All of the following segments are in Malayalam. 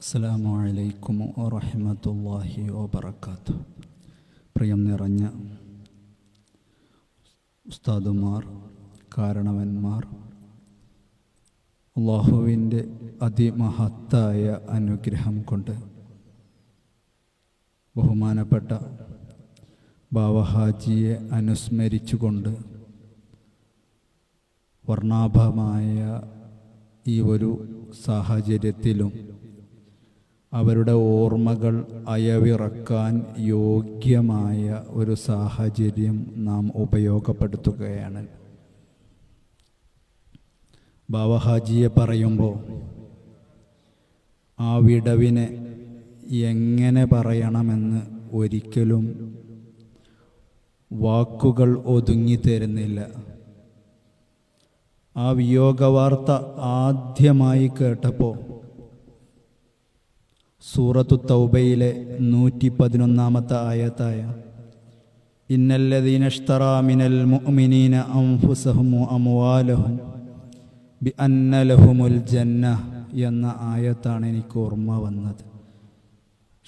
അസ്സാം വലൈക്കും വറഹമത്തല്ലാഹി വബർക്കാത്തു പ്രിയം നിറഞ്ഞ ഉസ്താദുമാർ കാരണവന്മാർ അള്ളാഹുവിന്റെ അതിമഹത്തായ അനുഗ്രഹം കൊണ്ട് ബഹുമാനപ്പെട്ട ബാവഹാജിയെ അനുസ്മരിച്ചുകൊണ്ട് വർണാഭമായ ഈ ഒരു സാഹചര്യത്തിലും അവരുടെ ഓർമ്മകൾ അയവിറക്കാൻ യോഗ്യമായ ഒരു സാഹചര്യം നാം ഉപയോഗപ്പെടുത്തുകയാണ്. ബാവഹാജിയെ പറയുമ്പോൾ ആ വിടവിനെ എങ്ങനെ പറയണമെന്ന് ഒരിക്കലും വാക്കുകൾ ഒതുങ്ങി തരുന്നില്ല. ആ വിയോഗവാർത്ത ആദ്യമായി കേട്ടപ്പോൾ സൂറത്തു തൗബയിലെ നൂറ്റി പതിനൊന്നാമത്തെ ആയത്തായ ഇന്നല്ലദീനഷ്തറാ മിനൽ മുഅ്മിനീന അൻഫുസഹും അംവാലഹും ബി ജന്ന എന്ന ആയത്താണ് എനിക്ക് ഓർമ്മ വന്നത്.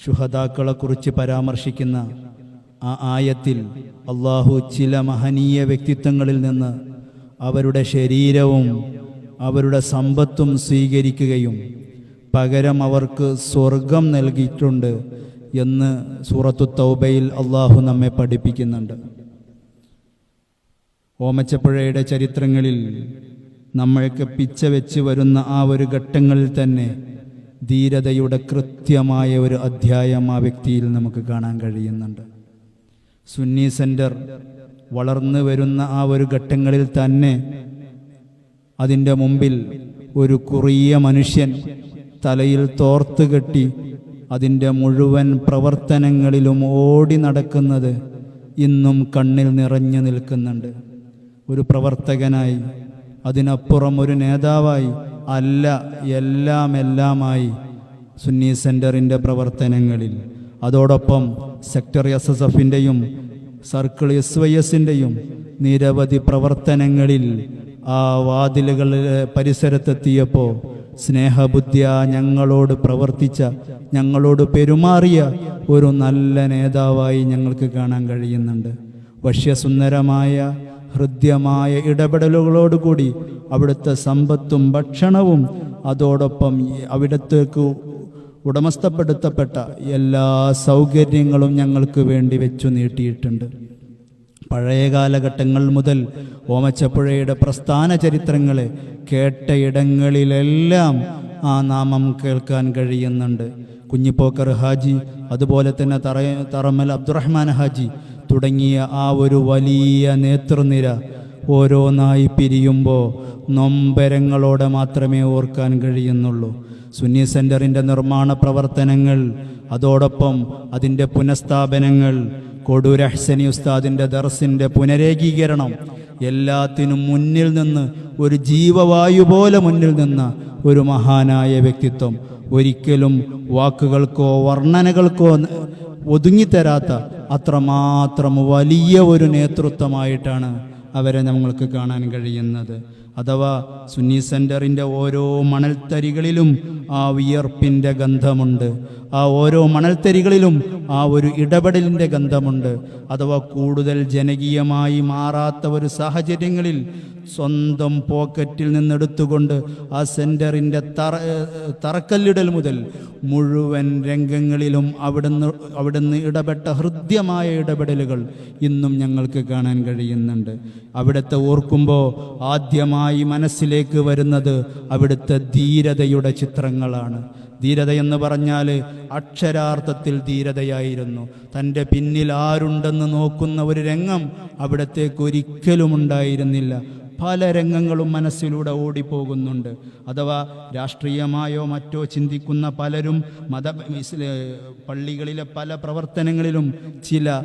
ശുഹദാക്കളെക്കുറിച്ച് പരാമർശിക്കുന്ന ആ ആയത്തിൽ അള്ളാഹു ചില മഹനീയ വ്യക്തിത്വങ്ങളിൽ നിന്ന് അവരുടെ ശരീരവും അവരുടെ സമ്പത്തും സ്വീകരിക്കുകയും പകരം അവർക്ക് സ്വർഗം നൽകിയിട്ടുണ്ട് എന്ന് സൂറത്തു തൗബയിൽ അള്ളാഹു നമ്മെ പഠിപ്പിക്കുന്നുണ്ട്. ഓമച്ചപ്പുഴയുടെ ചരിത്രങ്ങളിൽ നമ്മൾക്ക് പിച്ച വെച്ച് വരുന്ന ആ ഒരു ഘട്ടങ്ങളിൽ തന്നെ ധീരതയുടെ കൃത്യമായ ഒരു അധ്യായം ആ വ്യക്തിയിൽ നമുക്ക് കാണാൻ കഴിയുന്നുണ്ട്. സുന്നി സെന്റർ വളർന്നു വരുന്ന ആ ഒരു ഘട്ടങ്ങളിൽ തന്നെ അതിന്റെ മുമ്പിൽ ഒരു കുറിയ മനുഷ്യൻ തലയിൽ തോർത്ത് കെട്ടി അതിന്റെ മുഴുവൻ പ്രവർത്തനങ്ങളിലും ഓടി നടക്കുന്നത് ഇന്നും കണ്ണിൽ നിറഞ്ഞു നിൽക്കുന്നുണ്ട്. ഒരു പ്രവർത്തകനായി അതിനപ്പുറം ഒരു നേതാവായി അല്ല എല്ലാം എല്ലാമായി സുന്നി സെന്ററിന്റെ പ്രവർത്തനങ്ങളിൽ. അതോടൊപ്പം സെക്ടർ എസ് എസ് എഫിന്റെയും സർക്കിൾ എസ് വൈ എസിന്റെയും നിരവധി പ്രവർത്തനങ്ങളിൽ ആ വാതിലുകളിലെ പരിസരത്തെത്തിയപ്പോൾ സ്നേഹബുദ്ധിയ ഞങ്ങളോട് പ്രവർത്തിച്ച ഞങ്ങളോട് പെരുമാറിയ ഒരു നല്ല നേതാവായി ഞങ്ങൾക്ക് കാണാൻ കഴിയുന്നുണ്ട്. വശ്യസുന്ദരമായ ഹൃദ്യമായ ഇടപെടലുകളോടുകൂടി അവിടുത്തെ സമ്പത്തും ഭക്ഷണവും അതോടൊപ്പം അവിടത്തേക്ക് ഉടമസ്ഥപ്പെടുത്തപ്പെട്ട എല്ലാ സൗകര്യങ്ങളും ഞങ്ങൾക്ക് വേണ്ടി വെച്ചു നീട്ടിയിട്ടുണ്ട്. പഴയ കാലഘട്ടങ്ങൾ മുതൽ ഓമച്ചപ്പുഴയുടെ പ്രസ്ഥാന ചരിത്രങ്ങളെ കേട്ടയിടങ്ങളിലെല്ലാം ആ നാമം കേൾക്കാൻ കഴിയുന്നുണ്ട്. കുഞ്ഞിപ്പോക്കർ ഹാജി അതുപോലെ തന്നെ തറ തറമൽ അബ്ദുറഹ്മാൻ ഹാജി തുടങ്ങിയ ആ ഒരു വലിയ നേതൃനിര ഓരോന്നായി പിരിയുമ്പോൾ നൊമ്പരങ്ങളോടെ മാത്രമേ ഓർക്കാൻ കഴിയുന്നുള്ളൂ. സുന്നി സെന്ററിന്റെ നിർമ്മാണ പ്രവർത്തനങ്ങൾ അതോടൊപ്പം അതിന്റെ പുനഃസ്ഥാപനങ്ങൾ കൊടൂർ അഹ്സനി ഉസ്താദിന്റെ ദർസിന്റെ പുനരേകീകരണം എല്ലാത്തിനും മുന്നിൽ നിന്ന് ഒരു ജീവവായു പോലെ മുന്നിൽ നിന്ന ഒരു മഹാനായ വ്യക്തിത്വം. ഒരിക്കലും വാക്കുകൾക്കോ വർണനകൾക്കോ ഒതുങ്ങിത്തരാത്ത അത്രമാത്രം വലിയ ഒരു നേതൃത്വമായിട്ടാണ് അവരെ നമ്മൾക്ക് കാണാൻ കഴിയുന്നത്. അഥവാ സുന്നി സെന്ററിന്റെ ഓരോ മണൽത്തരികളിലും ആ വിയർപ്പിന്റെ ഗന്ധമുണ്ട്. ആ ഓരോ മണൽത്തരികളിലും ആ ഒരു ഇടപെടലിന്റെ ഗന്ധമുണ്ട്. അഥവാ കൂടുതൽ ജനകീയമായി മാറാത്ത ഒരു സാഹചര്യങ്ങളിൽ സ്വന്തം പോക്കറ്റിൽ നിന്നെടുത്തുകൊണ്ട് ആ സെന്ററിന്റെ തറ തറക്കല്ലിടൽ മുതൽ മുഴുവൻ രംഗങ്ങളിലും അവിടുന്ന് അവിടുന്ന് ഇടപെട്ട ഹൃദ്യമായ ഇടപെടലുകൾ ഇന്നും ഞങ്ങൾക്ക് കാണാൻ കഴിയുന്നുണ്ട്. അവിടുത്തെ ഓർക്കുമ്പോൾ ആദ്യമായി മനസ്സിലേക്ക് വരുന്നത് അവിടുത്തെ ധീരതയുടെ ചിത്രങ്ങളാണ്. ധീരത എന്ന് പറഞ്ഞാൽ അക്ഷരാർത്ഥത്തിൽ ധീരതയായിരുന്നു. തന്റെ പിന്നിൽ ആരുണ്ടെന്ന് നോക്കുന്ന ഒരു രംഗം അവിടത്തേക്ക് ഒരിക്കലും ഉണ്ടായിരുന്നില്ല. പല രംഗങ്ങളും മനസ്സിലൂടെ ഓടിപ്പോകുന്നുണ്ട്. അഥവാ രാഷ്ട്രീയമായോ മറ്റോ ചിന്തിക്കുന്ന പലരും മത പള്ളികളിലെ പല പ്രവർത്തനങ്ങളിലും ചില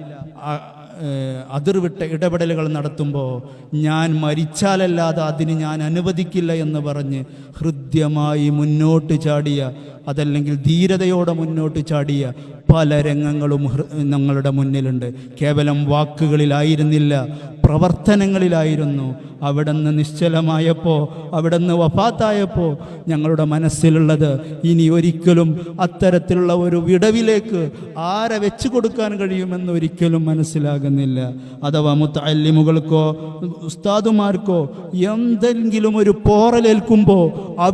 അതിർവിട്ട ഇടപെടലുകൾ നടത്തുമ്പോൾ ഞാൻ മരിച്ചാലല്ലാതെ അതിന് ഞാൻ അനുവദിക്കില്ല എന്ന് പറഞ്ഞ് ഹൃദ്യമായി മുന്നോട്ട് ചാടിയ അതല്ലെങ്കിൽ ധീരതയോടെ മുന്നോട്ട് ചാടിയ പല രംഗങ്ങളും ഞങ്ങളുടെ മുന്നിലുണ്ട്. കേവലം വാക്കുകളിലായിരുന്നില്ല പ്രവർത്തനങ്ങളിലായിരുന്നു. അവിടുന്ന് നിശ്ചലമായപ്പോൾ അവിടുന്ന് വഫാത്തായപ്പോൾ ഞങ്ങളുടെ മനസ്സിലുള്ളത് ഇനി ഒരിക്കലും അത്തരത്തിലുള്ള ഒരു വിടവിലേക്ക് ആരെ വെച്ചു കൊടുക്കാൻ കഴിയുമെന്ന് ഒരിക്കലും മനസ്സിലാകുന്നില്ല. അഥവാ മുത്തല്ലിമുകൾക്കോ ഉസ്താദുമാർക്കോ എന്തെങ്കിലും ഒരു പോറലേൽക്കുമ്പോൾ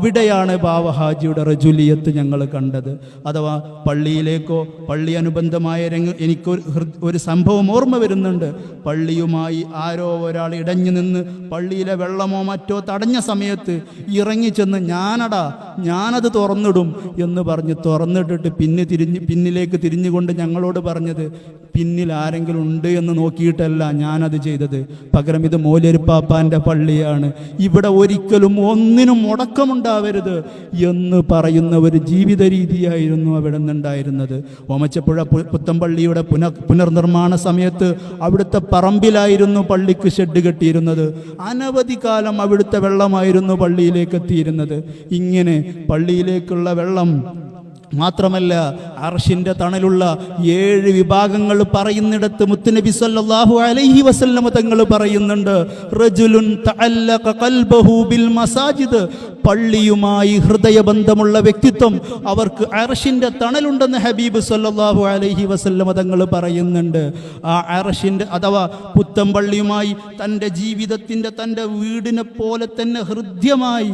അവിടെയാണ് ബാവഹാജിയുടെ റജുലിയത്ത് ഞങ്ങൾ കണ്ടത്? അഥവാ പള്ളിയിലേക്കോ പള്ളി അനുബന്ധമായ രംഗ എനിക്കൊരു ഒരു സംഭവം ഓർമ്മ വരുന്നുണ്ട്. പള്ളിയുമായി ആരോ ഒരാൾ ഇടഞ്ഞു നിന്ന് പള്ളിയിലെ വെള്ളമോ മറ്റോ തടഞ്ഞ സമയത്ത് ഇറങ്ങി ചെന്ന് ഞാനടാ ഞാനത് തുറന്നിടും എന്ന് പറഞ്ഞ് തുറന്നിട്ടിട്ട് പിന്നെ തിരിഞ്ഞ് പിന്നിലേക്ക് തിരിഞ്ഞുകൊണ്ട് ഞങ്ങളോട് പറഞ്ഞത് പിന്നിൽ ആരെങ്കിലും ഉണ്ട് എന്ന് നോക്കിയിട്ടല്ല ഞാനത് ചെയ്തത്. പകരം ഇത് മോലരിപ്പാപ്പാന്റെ പള്ളിയാണ്. ഇവിടെ ഒരിക്കലും ഒന്നിനും മുടക്കമുണ്ടാവരുത് എന്ന് പറയുന്ന ഒരു ജീവിത രീതിയായിരുന്നു അവിടെ നിന്നുണ്ടായിരുന്നത്. ഓമച്ചപ്പുഴ പുത്തമ്പള്ളിയുടെ പുനർ പുനർനിർമ്മാണ സമയത്ത് അവിടുത്തെ പറമ്പിലായിരുന്നു പള്ളിക്ക് ഷെഡ് കെട്ടിയിരുന്നത്. അനവധി കാലം അവിടുത്തെ വെള്ളമായിരുന്നു പള്ളിയിലേക്ക് എത്തിയിരുന്നത്. ഇങ്ങനെ പള്ളിയിലേക്കുള്ള വെള്ളം മാത്രമല്ല അർഷിന്റെ തണലുള്ള ഏഴ് വിഭാഗങ്ങൾ പറയുന്നിടത്ത് മുത്തുനബി സല്ലല്ലാഹു അലൈഹി വസല്ലമ തങ്ങൾ പറയുന്നുണ്ട് റജുലുൻ തഅല്ലഖ ഖൽബഹു ബിൽ മസാജിദ്. പള്ളിയുമായി ഹൃദയബന്ധമുള്ള വ്യക്തിത്വം അവർക്ക് അർഷിന്റെ തണലുണ്ടെന്ന് ഹബീബ് സല്ലല്ലാഹു അലൈഹി വസല്ലമ തങ്ങൾ പറയുന്നുണ്ട്. ആ അർഷിന്റെ അഥവാ പുത്തൻ പള്ളിയുമായി തന്റെ ജീവിതത്തിന്റെ തന്റെ വീടിനെ പോലെ തന്നെ ഹൃദ്യമായി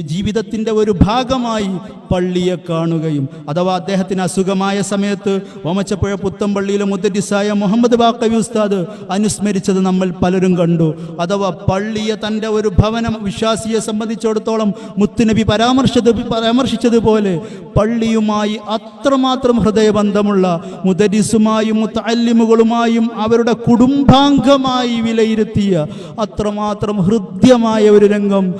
ജീവിതത്തിന്റെ ഒരു ഭാഗമായി പള്ളിയെ കാണുകയും അഥവാ അദ്ദേഹത്തിന് അസുഖമായ സമയത്ത് ഓമച്ചപ്പുഴ പുത്തമ്പള്ളിയിലെ മുദ്രസായ മുഹമ്മദ് ബാക്കവി ഉസ്താദ് അനുസ്മരിച്ചത് നമ്മൾ പലരും കണ്ടു. അഥവാ പള്ളിയെ തന്റെ ഒരു ഭവനം വിശ്വാസിയെ സംബന്ധിച്ചിടത്തോളം മുത്തുനബി പരാമർശിച്ചത് പരാമർശിച്ചതുപോലെ പള്ളിയുമായി അത്രമാത്രം ഹൃദയബന്ധമുള്ള മുദരിസുമായും മുത്തല്ലിമുകളുമായും അവരുടെ കുടുംബാംഗമായി വിലയിരുത്തിയ അത്രമാത്രം ഹൃദ്യമായ ഒരു രംഗം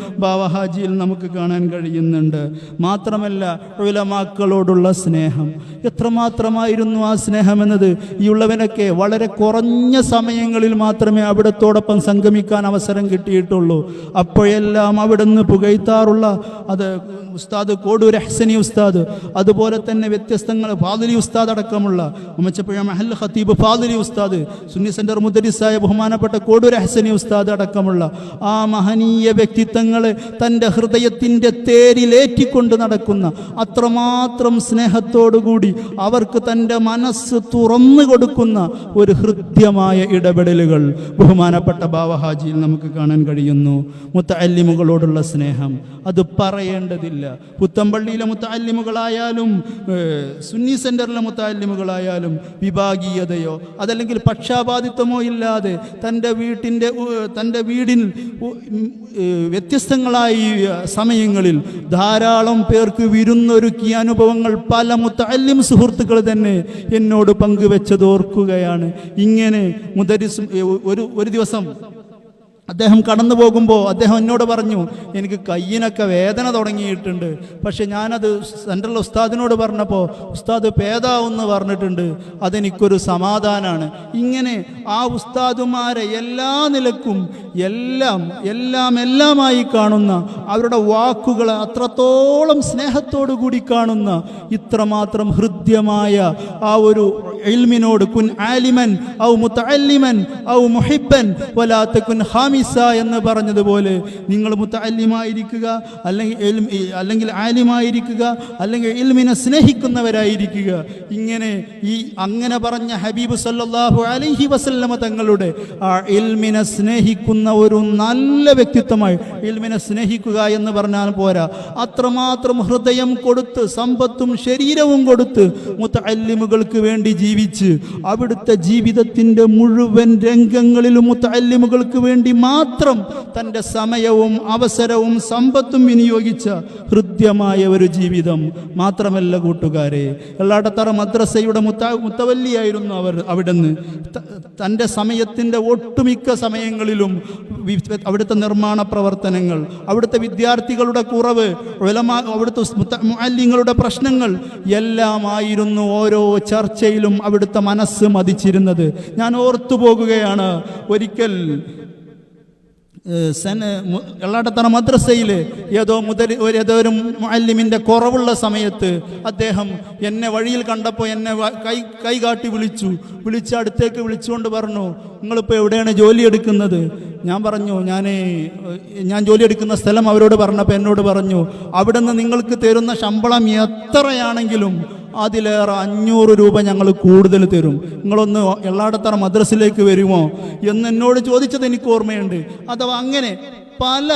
ബാവഹാജിയിൽ നമുക്ക് കാണാൻ കഴിയുന്നുണ്ട്. മാത്രമല്ല ഉലമാക്കളോടുള്ള സ്നേഹം. എത്രമാത്രമായിരുന്നു ആ സ്നേഹം എന്നത് ഈ ഉള്ളവനൊക്കെ വളരെ കുറഞ്ഞ സമയങ്ങളിൽ മാത്രമേ അവിടത്തോടൊപ്പം സംഗമിക്കാൻ അവസരം കിട്ടിയിട്ടുള്ളൂ. അപ്പോഴെല്ലാം അവിടുന്ന് പുകഴ്ത്താറുള്ള അത് ഉസ്താദ് കോടൂർ ഹസനി ഉസ്താദ് അതുപോലെ തന്നെ വ്യത്യസ്തങ്ങൾ ഫാദലി ഉസ്താദ് അടക്കമുള്ള അമ്മച്ചപ്പുഴ മഹൽ ഖത്തീബ് ഫാദലി ഉസ്താദ് സുന്നി സെന്റർ മുദരിസായ ബഹുമാനപ്പെട്ട കോടൂർ ഹസനി ഉസ്താദ് അടക്കമുള്ള ആ മഹനീയ വ്യക്തിത്വങ്ങളെ തന്റെ ഹൃദയത്തിന്റെ തേരിലേറ്റിക്കൊണ്ട് നടക്കുന്ന അത്രമാത്രം സ്നേഹത്തോടുകൂടി അവർക്ക് തന്റെ മനസ്സ് തുറന്നു കൊടുക്കുന്ന ഒരു ഹൃദ്യമായ ഇടപെടലുകൾ ബഹുമാനപ്പെട്ട ബാവഹാജിയിൽ നമുക്ക് കാണാൻ കഴിയുന്നു. മുത്തല്ലിമുകളോടുള്ള സ്നേഹം. അത് പറയേണ്ടതില്ല. പുത്തമ്പള്ളിയിലെ മുത്തല്ലിമുകളായാലും സുന്നി സെന്ററിലെ മുത്തല്ലിമുകളായാലും വിഭാഗീയതയോ അതല്ലെങ്കിൽ പക്ഷാപാതിത്വമോ ഇല്ലാതെ തന്റെ വീട്ടിന്റെ തന്റെ വീടിൽ ഉ- സമയങ്ങളിൽ ധാരാളം പേർക്ക് വിരുന്നൊരുക്കിയ അനുഭവങ്ങൾ പല മുത്തല്ലിം സുഹൃത്തുക്കൾ തന്നെ എന്നോട് പങ്കുവെച്ചത് ഓർക്കുകയാണ് ഇങ്ങനെ മുദരിസ് ഒരു ഒരു ദിവസം അദ്ദേഹം കടന്നു പോകുമ്പോൾ അദ്ദേഹം എന്നോട് പറഞ്ഞു എനിക്ക് കയ്യിനൊക്കെ വേദന തുടങ്ങിയിട്ടുണ്ട്. പക്ഷെ ഞാനത് സെൻട്രൽ ഉസ്താദിനോട് പറഞ്ഞപ്പോൾ ഉസ്താദ് പേതാവെന്ന് പറഞ്ഞിട്ടുണ്ട്. അതെനിക്കൊരു സമാധാനമാണ് ഇങ്ങനെ ആ ഉസ്താദുമാരെ എല്ലാ നിലക്കും എല്ലാം എല്ലാം എല്ലാമായി കാണുന്ന അവരുടെ വാക്കുകൾ അത്രത്തോളം സ്നേഹത്തോടു കൂടി കാണുന്ന ഇത്രമാത്രം ഹൃദ്യമായ ആ ഒരു എൽമിനോട് കുൻ ആലിമൻ ഔ മുത്തല്ലിമൻ ഔ മുഹിബൻ വലാത്ത കുൻ ഹാമിസ എന്ന് പറഞ്ഞതുപോലെ നിങ്ങൾ മുത്തല്യമായിരിക്കുക അല്ലെങ്കിൽ അല്ലെങ്കിൽ ആലിമായിരിക്കുക അല്ലെങ്കിൽ എൽമിനെ സ്നേഹിക്കുന്നവരായിരിക്കുക. ഇങ്ങനെ ഈ അങ്ങനെ പറഞ്ഞ ഹബീബ് സല്ലാഹു അലൈഹി വസല്ലമ തങ്ങളുടെ ആ എൽമിനെ സ്നേഹിക്കുന്ന ഒരു നല്ല വ്യക്തിത്വമായി എൽമിനെ സ്നേഹിക്കുക എന്ന് പറഞ്ഞാൽ പോരാ. അത്രമാത്രം ഹൃദയം കൊടുത്ത് സമ്പത്തും ശരീരവും കൊടുത്ത് മുത്തല്ലിമുകൾക്ക് വേണ്ടി ജീവിച്ച് അവിടുത്തെ ജീവിതത്തിന്റെ മുഴുവൻ രംഗങ്ങളിലും മുത്തല്ലിമുകൾക്ക് വേണ്ടി മാത്രം തന്റെ സമയവും അവസരവും സമ്പത്തും വിനിയോഗിച്ച ഹൃദ്യമായ ഒരു ജീവിതം മാത്രമല്ല കൂട്ടുകാരെ. എല്ലാടത്തറ മദ്രസയുടെ മുത്ത മുത്തവല്ലിയായിരുന്നു അവർ അവിടുന്ന്. തന്റെ സമയത്തിന്റെ ഒട്ടുമിക്ക സമയങ്ങളിലും അവിടുത്തെ നിർമ്മാണ പ്രവർത്തനങ്ങൾ അവിടുത്തെ വിദ്യാർത്ഥികളുടെ കുറവ് അവിടുത്തെ മുഅല്ലിങ്ങളുടെ പ്രശ്നങ്ങൾ എല്ലാമായിരുന്നു ഓരോ ചർച്ചയിലും അവിടുത്തെ മനസ്സ് മതിച്ചിരുന്നത്. ഞാൻ ഓർത്തു പോകുകയാണ് ഒരിക്കൽ സെന മദ്രസയിൽ ഏതോ മുതൽ ഏതോ ഒരു മുഅല്ലിമിന്റെ കുറവുള്ള സമയത്ത് അദ്ദേഹം എന്നെ വഴിയിൽ കണ്ടപ്പോൾ എന്നെ കൈ കൈകാട്ടി വിളിച്ചു. വിളിച്ച് അടുത്തേക്ക് വിളിച്ചുകൊണ്ട് പറഞ്ഞു നിങ്ങളിപ്പോൾ എവിടെയാണ് ജോലി എടുക്കുന്നത്? ഞാൻ പറഞ്ഞു ഞാൻ ഞാൻ ജോലി എടുക്കുന്ന സ്ഥലം അവരോട് പറഞ്ഞപ്പോൾ എന്നോട് പറഞ്ഞു അവിടെ നിന്ന് നിങ്ങൾക്ക് തരുന്ന ശമ്പളം എത്രയാണെങ്കിലും അതിലേറെ അഞ്ഞൂറ് രൂപ ഞങ്ങൾ കൂടുതൽ തരും. നിങ്ങളൊന്ന് എള്ളാടത്തറ മദ്രസിലേക്ക് വരുമോ? എന്ന് എന്നോട് ചോദിച്ചത് എനിക്ക് ഓർമ്മയുണ്ട്. അഥവാ അങ്ങനെ പല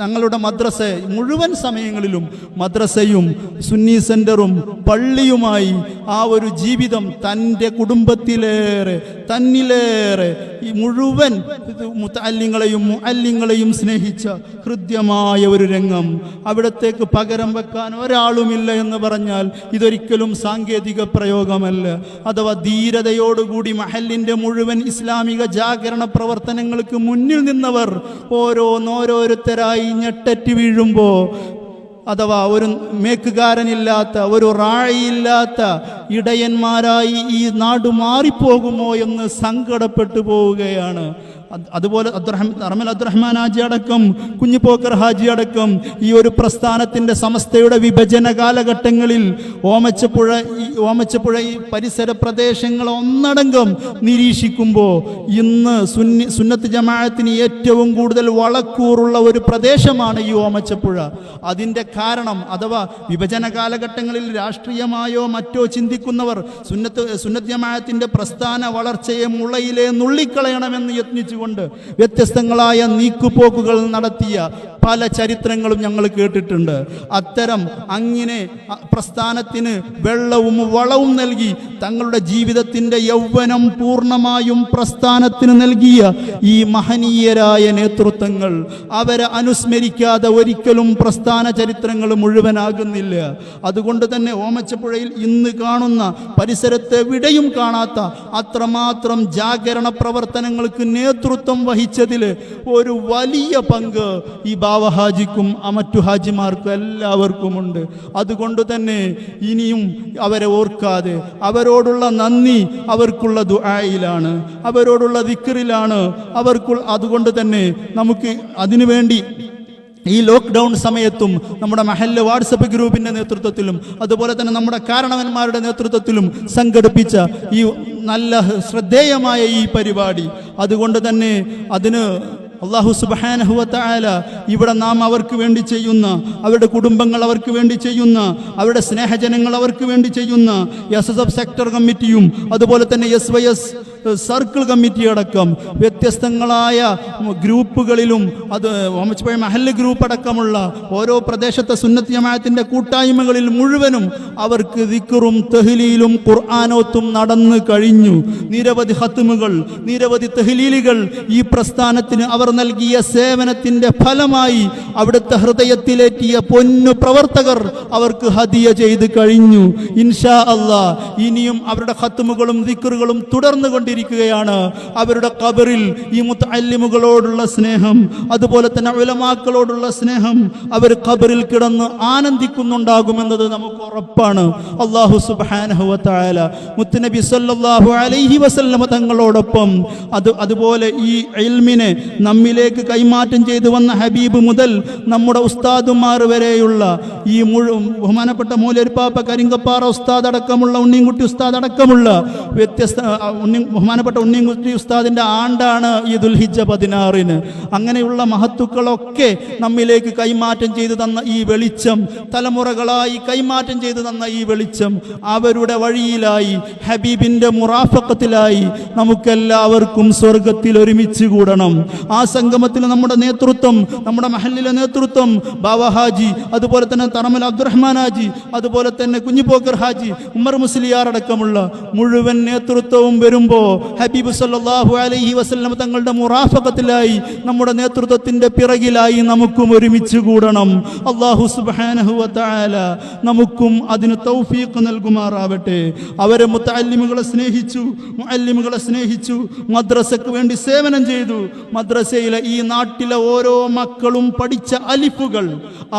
തങ്ങളുടെ മദ്രസ മുഴുവൻ സമയങ്ങളിലും മദ്രസയും സുന്നി സെന്ററും പള്ളിയുമായി ആ ഒരു ജീവിതം തന്റെ കുടുംബത്തിലേറെ തന്നിലേറെ ഈ മുഴുവൻ മുത്തല്ലിങ്ങളെയും മുഅല്ലിങ്ങളെയും സ്നേഹിച്ച ഹൃദ്യമായ ഒരു രംഗം അവിടത്തേക്ക് പകരം വെക്കാൻ ഒരാളുമില്ല എന്ന് പറഞ്ഞാൽ ഇതൊരിക്കലും സാങ്കേതിക പ്രയോഗമല്ല. അഥവാ ധീരതയോടുകൂടി മഹലിന്റെ മുഴുവൻ ഇസ്ലാമിക ജാഗരണ പ്രവർത്തനങ്ങൾക്ക് മുന്നിൽ നിന്നവർ ഓരോന്നോരോരുത്തരായി ഞെട്ടറ്റ് വീഴുമ്പോൾ അഥവാ ഒരു മേക്കുകാരനില്ലാത്ത ഒരു റാഴയില്ലാത്ത ഇടയന്മാരായി ഈ നാട് മാറിപ്പോകുമോ എന്ന് സങ്കടപ്പെട്ടു പോവുകയാണ് അതുപോലെ അബ്ദുറഹ്മാൻ അർമൽ അബ്ദുറഹ്മാൻ ഹാജി അടക്കം കുഞ്ഞിപ്പോക്കർ ഹാജി അടക്കം ഈ ഒരു പ്രസ്ഥാനത്തിന്റെ സമസ്തയുടെ വിഭജന കാലഘട്ടങ്ങളിൽ ഓമച്ചപ്പുഴ ഈ ഓമച്ചപ്പുഴ ഈ പരിസര പ്രദേശങ്ങൾ ഒന്നടങ്കം നിരീക്ഷിക്കുമ്പോൾ ഇന്ന് സുന്നി സുന്നത്ത് ജമാഅത്തിന് ഏറ്റവും കൂടുതൽ വളക്കൂറുള്ള ഒരു പ്രദേശമാണ് ഈ ഓമച്ചപ്പുഴ. അതിന്റെ കാരണം അഥവാ വിഭജന കാലഘട്ടങ്ങളിൽ രാഷ്ട്രീയമായോ മറ്റോ ചിന്തിക്കുന്നവർ സുന്നത്ത് സുന്നത്ത് ജമാഅത്തിന്റെ പ്രസ്ഥാന വളർച്ചയെ മുളയിലെ നുള്ളിക്കളയണമെന്ന് യത്നിച്ചുകൊണ്ട് വ്യത്യസ്തങ്ങളായ നീക്കുപോക്കുകൾ നടത്തിയ പല ചരിത്രങ്ങളും ഞങ്ങൾ കേട്ടിട്ടുണ്ട്. അത്തരം അങ്ങനെ പ്രസ്ഥാനത്തിന് വെള്ളവും വളവും നൽകി തങ്ങളുടെ ജീവിതത്തിന്റെ യൗവനം പൂർണമായും പ്രസ്ഥാനത്തിന് നൽകിയ ഈ മഹനീയരായ നേതൃത്വങ്ങൾ അവരെ അനുസ്മരിക്കാതെ ഒരിക്കലും പ്രസ്ഥാന ചരിത്രങ്ങൾ മുഴുവനാകുന്നില്ല. അതുകൊണ്ട് തന്നെ ഓമച്ചപ്പുഴയിൽ ഇന്ന് കാണുന്ന പരിസരത്തെ വിടയും കാണാത്ത അത്രമാത്രം ജാഗരണ പ്രവർത്തനങ്ങൾക്ക് നേതൃത്വം വഹിച്ചതിൽ ഒരു വലിയ പങ്ക് ഈ ബാവഹാജിക്കും അമറ്റു മറ്റു ഹാജിമാർക്കും എല്ലാവർക്കുമുണ്ട്. അതുകൊണ്ട് തന്നെ ഇനിയും അവരെ ഓർക്കാതെ അവരോടുള്ള നന്ദി അവർക്കുള്ള ദുആയിലാണ് അവരോടുള്ള വിക്രിലാണ് അവർക്ക് അതുകൊണ്ട് തന്നെ നമുക്ക് അതിനുവേണ്ടി ഈ ലോക്ക്ഡൗൺ സമയത്തും നമ്മുടെ മഹല്ല് വാട്സപ്പ് ഗ്രൂപ്പിന്റെ നേതൃത്വത്തിലും അതുപോലെ തന്നെ നമ്മുടെ കാരണവന്മാരുടെ നേതൃത്വത്തിലും സംഘടിപ്പിച്ച ഈ നല്ല ശ്രദ്ധേയമായ ഈ പരിപാടി. അതുകൊണ്ട് തന്നെ അതിന് അള്ളാഹു സുബാനഹുവത്തായാല ഇവിടെ നാം അവർക്ക് വേണ്ടി ചെയ്യുന്ന അവരുടെ കുടുംബങ്ങൾ അവർക്ക് വേണ്ടി ചെയ്യുന്ന അവരുടെ സ്നേഹജനങ്ങൾ അവർക്ക് വേണ്ടി ചെയ്യുന്ന എസ് എസ് എഫ് സെക്ടർ കമ്മിറ്റിയും അതുപോലെ തന്നെ S Y S circle committee അടക്കം വ്യത്യസ്തങ്ങളായ ഗ്രൂപ്പുകളിലും അത് മഹല്ല് ഗ്രൂപ്പ് അടക്കമുള്ള ഓരോ പ്രദേശത്തെ സുന്നത്ത് ജമാഅത്തിന്റെ കൂട്ടായ്മകളിൽ മുഴുവനും അവർക്ക് ദിക്കറും തെഹ്ലീലും ഖുർആാനോത്തും നടന്നു കഴിഞ്ഞു. നിരവധി ഹത്തുമുകൾ നിരവധി തെഹ്ലീലുകൾ ഈ പ്രസ്ഥാനത്തിന് അവർ നൽകിയ സേവനത്തിന്റെ ഫലമായി അവിടുത്തെ ഹൃദയത്തിലേറ്റിയ പൊന്നു പ്രവർത്തകർ അവർക്ക് ഹദിയ ചെയ്ത് കഴിഞ്ഞു. ഇൻഷാ അള്ളാ ഇനിയും അവരുടെ ഹത്തുമുകളും ദിക്കറുകളും തുടർന്നു കൊണ്ടിരിക്കുകയാണ്. അവരുടെ കബറിൽ ഈ മുത്തല്ലിമുകളോടുള്ള സ്നേഹം അതുപോലെ തന്നെ ഉലമാക്കളോടുള്ള സ്നേഹം അവർ കബറിൽ കിടന്ന് ആനന്ദിക്കുന്നുണ്ടാകുമെന്നത് നമുക്ക് ഉറപ്പാണ്. അള്ളാഹു സുബാനഹുല മുത്തുനബി സല്ലാഹു അലൈഹി വസല്ലമ തങ്ങളോടൊപ്പം അത് അതുപോലെ ഈ ഇൽമിനെ നമ്മിലേക്ക് കൈമാറ്റം ചെയ്തു വന്ന ഹബീബ് മുതൽ നമ്മുടെ ഉസ്താദുമാർ വരെയുള്ള ഈ മുഴുവൻ ബഹുമാനപ്പെട്ട മൂലരിപ്പാപ്പ കരിങ്കപ്പാറ ഉസ്താദ് അടക്കമുള്ള ഉണ്ണിൻകുട്ടി ഉസ്താദ് അടക്കമുള്ള വ്യത്യസ്ത ഉണ്ണി ബഹുമാനപ്പെട്ട ഉണ്ണിൻകുട്ടി ഉസ്താദിന്റെ ആണ്ടാണ് ഈ ദുൽഹിജ പതിനാറിന്. അങ്ങനെയുള്ള മഹത്തുക്കളൊക്കെ നമ്മിലേക്ക് കൈമാറ്റം ചെയ്തു തന്ന ഈ വെളിച്ചം തലമുറകളായി കൈമാറ്റം ചെയ്തു തന്ന ഈ വെളിച്ചം അവരുടെ വഴിയിലായി ഹബീബിന്റെ മുറാഫക്കത്തിലായി നമുക്കെല്ലാവർക്കും സ്വർഗത്തിൽ ഒരുമിച്ച് കൂടണം. ആ സംഗമത്തിൽ നമ്മുടെ നേതൃത്വം നമ്മുടെ മഹലിലെ നേതൃത്വം ബാബ ഹാജി അതുപോലെ തന്നെ തറമൽ അബ്ദുറഹ്മാൻ ഹാജി അതുപോലെ തന്നെ കുഞ്ഞിപ്പോക്കർ ഹാജി ഉമ്മർ മുസ്ലിയാർ അടക്കമുള്ള മുഴുവൻ നേതൃത്വവും വരുമ്പോൾ ഹബീബ് സല്ലാഹു അലൈഹി വസ്ലം തങ്ങളുടെ മുറാഫക്കത്തിലായി നമ്മുടെ നേതൃത്വത്തിന്റെ പിറകിലായി നമുക്കും ഒരുമിച്ച് കൂടണം. അള്ളാഹു സുബ്ഹാനഹു വതആല നമുക്കും അതിന് തൗഫീഖ് നൽകുമാറാവട്ടെ. അവരെ മുത്തല്ലിമുകളെ സ്നേഹിച്ചു മുഅല്ലിമുകളെ സ്നേഹിച്ചു മദ്രസക്ക് വേണ്ടി സേവനം ചെയ്തു. മദ്രസയിലെ ഈ നാട്ടിലെ ഓരോ മക്കളും പഠിച്ച അലിഫുകൾ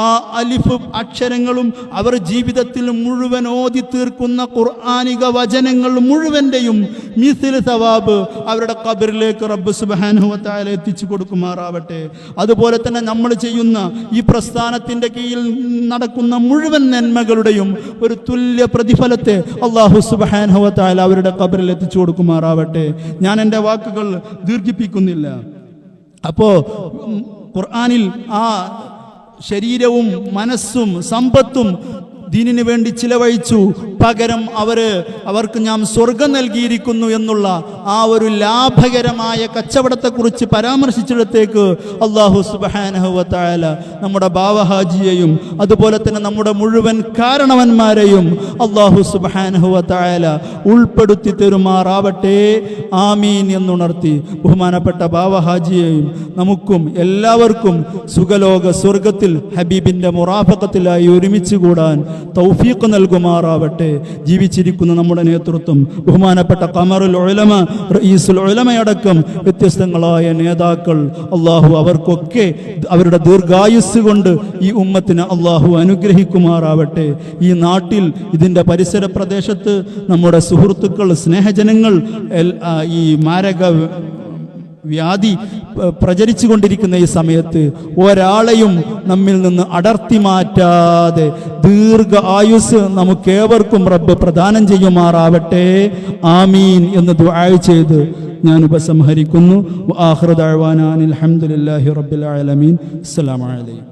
ആ അലിഫ് അക്ഷരങ്ങളും അവർ ജീവിതത്തിൽ മുഴുവൻ ഓതി തീർക്കുന്ന ഖുർആാനിക വചനങ്ങൾ മുഴുവന്റെയും മിസിൽ സവാബ് അവരുടെ കബറിലേക്ക് റബ്ബ് സുബാനുഹത്തായ എത്തിച്ചു കൊടുക്കുമാറാവട്ടെ. അതുപോലെ തന്നെ നമ്മൾ ചെയ്യുന്ന ഈ പ്രസ്ഥാനത്തിന്റെ കീഴിൽ നടക്കുന്ന മുഴുവൻ നന്മകളുടെയും ഒരു തുല്യ പ്രതിഫലത്തെ അള്ളാഹു സുബാനുഹത്തായ അവരുടെ കബറിൽ എത്തിച്ചു കൊടുക്കുമാറാവട്ടെ. ഞാൻ എന്റെ വാക്കുകൾ ദീർഘിപ്പിക്കുന്നില്ല. അപ്പോൾ ഖുർആാനിൽ ആ ശരീരവും മനസ്സും സമ്പത്തും ദീനിന് വേണ്ടി ചിലവഴിച്ചു. പകരം അവർ അവർക്ക് ഞാൻ സ്വർഗം നൽകിയിരിക്കുന്നു എന്നുള്ള ആ ഒരു ലാഭകരമായ കച്ചവടത്തെക്കുറിച്ച് പരാമർശിച്ചിടത്തേക്ക് അള്ളാഹു സുബാനഹുവത്തായാല നമ്മുടെ ബാവഹാജിയെയും അതുപോലെ തന്നെ നമ്മുടെ മുഴുവൻ കാരണവന്മാരെയും അള്ളാഹു സുബാനഹുവത്തായാല ഉൾപ്പെടുത്തി തെരുമാറാവട്ടെ. ആമീൻ എന്നുണർത്തി ബഹുമാനപ്പെട്ട ബാവഹാജിയെയും നമുക്കും എല്ലാവർക്കും സുഖലോക സ്വർഗത്തിൽ ഹബീബിന്റെ മുറാഫക്കത്തിലായി ഒരുമിച്ച് കൂടാൻ തൗഫീഖ് നൽകുമാറാവട്ടെ. ജീവിച്ചിരിക്കുന്ന നമ്മുടെ നേതൃത്വം ബഹുമാനപ്പെട്ട കമറുൽ ഉലമ റഈസുൽ ഉലമയടക്കം വ്യത്യസ്തങ്ങളായ നേതാക്കൾ അള്ളാഹു അവർക്കൊക്കെ അവരുടെ ദീർഘായുസ് കൊണ്ട് ഈ ഉമ്മത്തിന് അള്ളാഹു അനുഗ്രഹിക്കുമാറാവട്ടെ. ഈ നാട്ടിൽ ഇതിന്റെ പരിസര പ്രദേശത്ത് നമ്മുടെ സുഹൃത്തുക്കൾ സ്നേഹജനങ്ങൾ ഈ മാരക വ്യാധി പ്രചരിച്ചു കൊണ്ടിരിക്കുന്ന ഈ സമയത്ത് ഒരാളെയും നമ്മിൽ നിന്ന് അടർത്തി മാറ്റാതെ ദീർഘ ആയുസ് നമുക്കേവർക്കും റബ്ബ് പ്രദാനം ചെയ്യുമാറാവട്ടെ. ആമീൻ എന്ന് ദുആ ചെയ്ത് ഞാൻ ഉപസംഹരിക്കുന്നു. ആഹ്റദാഴ്വാനാൻ അലഹമുല്ലാഹി റബ്ബിൽ ആലമീൻ. അസ്സലാമു അലൈക്കും.